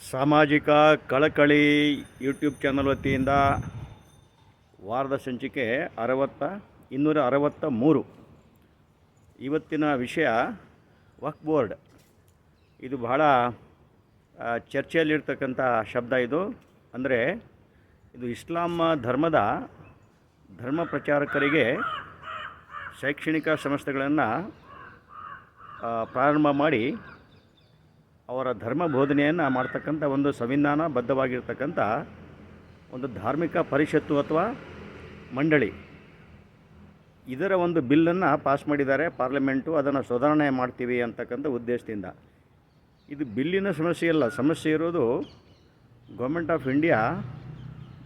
ಸಾಮಾಜಿಕ ಕಳಕಳಿ YouTube channel ವತಿಯಿಂದ ವಾರದ ಸಂಚಿಕೆ ಅರವತ್ತ, ಇನ್ನೂರ ಅರವತ್ತ ಮೂರು. ಇವತ್ತಿನ ವಿಷಯ ವಕ್ ಬೋರ್ಡ್. ಇದು ಬಹಳ ಚರ್ಚೆಯಲ್ಲಿರ್ತಕ್ಕಂಥ ಶಬ್ದ ಇದು. ಅಂದರೆ, ಇದು ಇಸ್ಲಾಂ ಧರ್ಮದ ಧರ್ಮ ಪ್ರಚಾರಕರಿಗೆ ಶೈಕ್ಷಣಿಕ ಸಂಸ್ಥೆಗಳನ್ನು ಪ್ರಾರಂಭ ಮಾಡಿ ಅವರ ಧರ್ಮ ಬೋಧನೆಯನ್ನು ಮಾಡ್ತಕ್ಕಂಥ ಒಂದು ಸಂವಿಧಾನ ಬದ್ಧವಾಗಿರ್ತಕ್ಕಂಥ ಒಂದು ಧಾರ್ಮಿಕ ಪರಿಷತ್ತು ಅಥವಾ ಮಂಡಳಿ. ಇದರ ಒಂದು ಬಿಲ್ಲನ್ನು ಪಾಸ್ ಮಾಡಿದ್ದಾರೆ ಪಾರ್ಲಿಮೆಂಟು, ಅದನ್ನು ಸುಧಾರಣೆ ಮಾಡ್ತೀವಿ ಅಂತಕ್ಕಂಥ ಉದ್ದೇಶದಿಂದ. ಇದು ಬಿಲ್ಲಿನ ಸಮಸ್ಯೆ ಅಲ್ಲ, ಸಮಸ್ಯೆ ಇರೋದು ಗೌರ್ಮೆಂಟ್ ಆಫ್ ಇಂಡಿಯಾ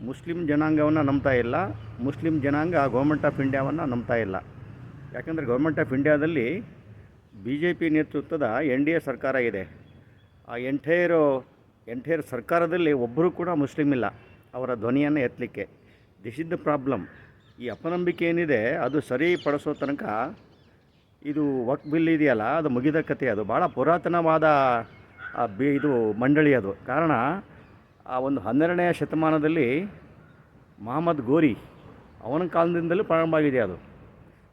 ಮುಸ್ಲಿಂ ಜನಾಂಗವನ್ನು ನಂಬ್ತಾ ಇಲ್ಲ, ಮುಸ್ಲಿಂ ಜನಾಂಗ ಗೌರ್ಮೆಂಟ್ ಆಫ್ ಇಂಡಿಯಾವನ್ನು ನಂಬ್ತಾ ಇಲ್ಲ. ಯಾಕಂದರೆ ಗೌರ್ಮೆಂಟ್ ಆಫ್ ಇಂಡಿಯಾದಲ್ಲಿ ಬಿ ಜೆ ಪಿ ನೇತೃತ್ವದ ಎನ್ ಡಿ ಎ ಸರ್ಕಾರ ಇದೆ. ಆ ಎಂಟೈರು, ಎಂಟೈರ್ ಸರ್ಕಾರದಲ್ಲಿ ಒಬ್ಬರು ಕೂಡ ಮುಸ್ಲಿಮ್ ಇಲ್ಲ. ಅವರ ಧ್ವನಿಯನ್ನು ಎತ್ತಲಿಕ್ಕೆ. ದಿಸ್ ಇಸ್ ದ ಪ್ರಾಬ್ಲಮ್ ಈ ಅಪನಂಬಿಕೆ ಏನಿದೆ, ಅದು ಸರಿಪಡಿಸೋ ತನಕ ಇದು ವಕ್ ಬಿಲ್ ಇದೆಯಲ್ಲ, ಅದು ಮುಗಿದ ಕಥೆ ಅದು. ಭಾಳ ಪುರಾತನವಾದ ಬಿ, ಇದು ಮಂಡಳಿ ಅದು. ಕಾರಣ, ಆ ಒಂದು ಹನ್ನೆರಡನೇ ಶತಮಾನದಲ್ಲಿ ಮಹಮ್ಮದ್ ಗೋರಿ ಅವನ ಕಾಲದಿಂದಲೂ ಪ್ರಾರಂಭ ಆಗಿದೆ ಅದು.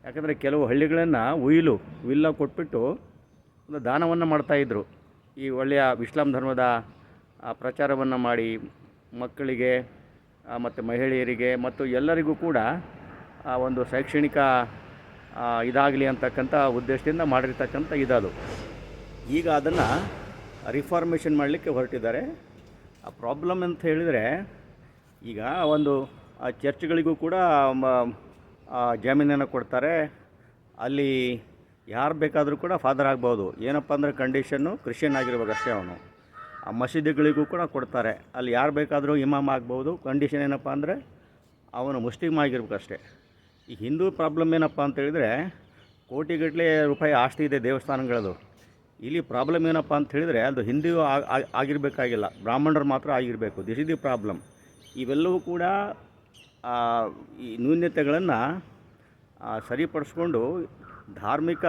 ಯಾಕಂದರೆ ಕೆಲವು ಹಳ್ಳಿಗಳನ್ನು ಉಯಿಲು ಉಯಿಲ್ಲ ಕೊಟ್ಬಿಟ್ಟು ಒಂದು ದಾನವನ್ನು ಮಾಡ್ತಾಯಿದ್ರು ಈ ಒಳ್ಳೆಯ ಇಸ್ಲಾಂ ಧರ್ಮದ ಪ್ರಚಾರವನ್ನು ಮಾಡಿ ಮಕ್ಕಳಿಗೆ ಮತ್ತು ಮಹಿಳೆಯರಿಗೆ ಮತ್ತು ಎಲ್ಲರಿಗೂ ಕೂಡ ಒಂದು ಶೈಕ್ಷಣಿಕ ಇದಾಗಲಿ ಅಂತಕ್ಕಂಥ ಉದ್ದೇಶದಿಂದ ಮಾಡಿರ್ತಕ್ಕಂಥ ಇದದು. ಈಗ ಅದನ್ನು ರಿಫಾರ್ಮೇಷನ್ ಮಾಡಲಿಕ್ಕೆ ಹೊರಟಿದ್ದಾರೆ. ಆ ಪ್ರಾಬ್ಲಮ್ ಅಂತ ಹೇಳಿದರೆ, ಈಗ ಒಂದು ಚರ್ಚ್ಗಳಿಗೂ ಕೂಡ ಜಾಮೀನನ್ನು ಕೊಡ್ತಾರೆ. ಅಲ್ಲಿ ಯಾರು ಬೇಕಾದರೂ ಕೂಡ ಫಾದರ್ ಆಗ್ಬೋದು. ಏನಪ್ಪ ಅಂದರೆ ಕಂಡೀಷನ್ನು ಕ್ರಿಶ್ಚಿಯನ್ ಆಗಿರ್ಬೇಕಷ್ಟೇ ಅವನು. ಆ ಮಸೀದಿಗಳಿಗೂ ಕೂಡ ಕೊಡ್ತಾರೆ. ಅಲ್ಲಿ ಯಾರು ಬೇಕಾದರೂ ಇಮಾಮ್ ಆಗ್ಬೋದು. ಕಂಡೀಷನ್ ಏನಪ್ಪ ಅಂದರೆ ಅವನು ಮುಸ್ಲಿಮ್ ಆಗಿರ್ಬೇಕು ಅಷ್ಟೇ. ಈ ಹಿಂದೂ ಪ್ರಾಬ್ಲಮ್ ಏನಪ್ಪ ಅಂತೇಳಿದರೆ ಕೋಟಿಗಟ್ಟಲೆ ರೂಪಾಯಿ ಆಸ್ತಿ ಇದೆ ದೇವಸ್ಥಾನಗಳದು. ಇಲ್ಲಿ ಪ್ರಾಬ್ಲಮ್ ಏನಪ್ಪ ಅಂತ ಹೇಳಿದರೆ ಅದು ಹಿಂದೂ ಆಗಿರಬೇಕಾಗಿಲ್ಲ. ಬ್ರಾಹ್ಮಣರು ಮಾತ್ರ ಆಗಿರಬೇಕು. ದಿಸ್ ಇಸ್ ದಿ ಪ್ರಾಬ್ಲಮ್ ಇವೆಲ್ಲವೂ ಕೂಡ ಈ ನ್ಯೂನ್ಯತೆಗಳನ್ನು ಸರಿಪಡಿಸ್ಕೊಂಡು ಧಾರ್ಮಿಕ,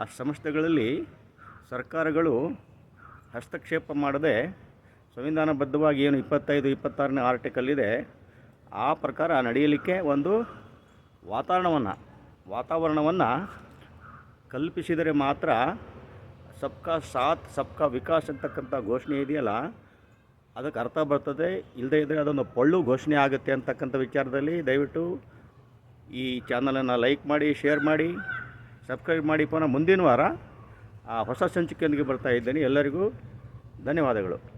ಆ ಸಂಸ್ಥೆಗಳಲ್ಲಿ ಸರ್ಕಾರಗಳು ಹಸ್ತಕ್ಷೇಪ ಮಾಡದೆ ಸಂವಿಧಾನಬದ್ಧವಾಗಿ ಏನು ಇಪ್ಪತ್ತೈದು, ಇಪ್ಪತ್ತಾರನೇ ಆರ್ಟಿಕಲ್ ಇದೆ, ಆ ಪ್ರಕಾರ ನಡೆಯಲಿಕ್ಕೆ ಒಂದು ವಾತಾವರಣವನ್ನು ವಾತಾವರಣವನ್ನು ಕಲ್ಪಿಸಿದರೆ ಮಾತ್ರ ಸಬ್ಕಾ ಸಾಥ್, ಸಬ್ಕಾ ವಿಕಾಸ್ ಅಂತಕ್ಕಂಥ ಘೋಷಣೆ ಇದೆಯಲ್ಲ, ಅದಕ್ಕೆ ಅರ್ಥ ಬರ್ತದೆ. ಇಲ್ಲದೇ ಇದ್ದರೆ ಅದೊಂದು ಪೊಳ್ಳು ಘೋಷಣೆ ಆಗುತ್ತೆ ಅಂತಕ್ಕಂಥ ವಿಚಾರದಲ್ಲಿ ದಯವಿಟ್ಟು ಈ ಚಾನಲನ್ನು ಲೈಕ್ ಮಾಡಿ, ಶೇರ್ ಮಾಡಿ, ಸಬ್ಸ್ಕ್ರೈಬ್ ಮಾಡಿ. ಪುನಃ ಮುಂದಿನ ವಾರ ಆ ಹೊಸ ಸಂಚಿಕೆಯೊಂದಿಗೆ ಬರ್ತಾ ಇದ್ದೇನೆ. ಎಲ್ಲರಿಗೂ ಧನ್ಯವಾದಗಳು.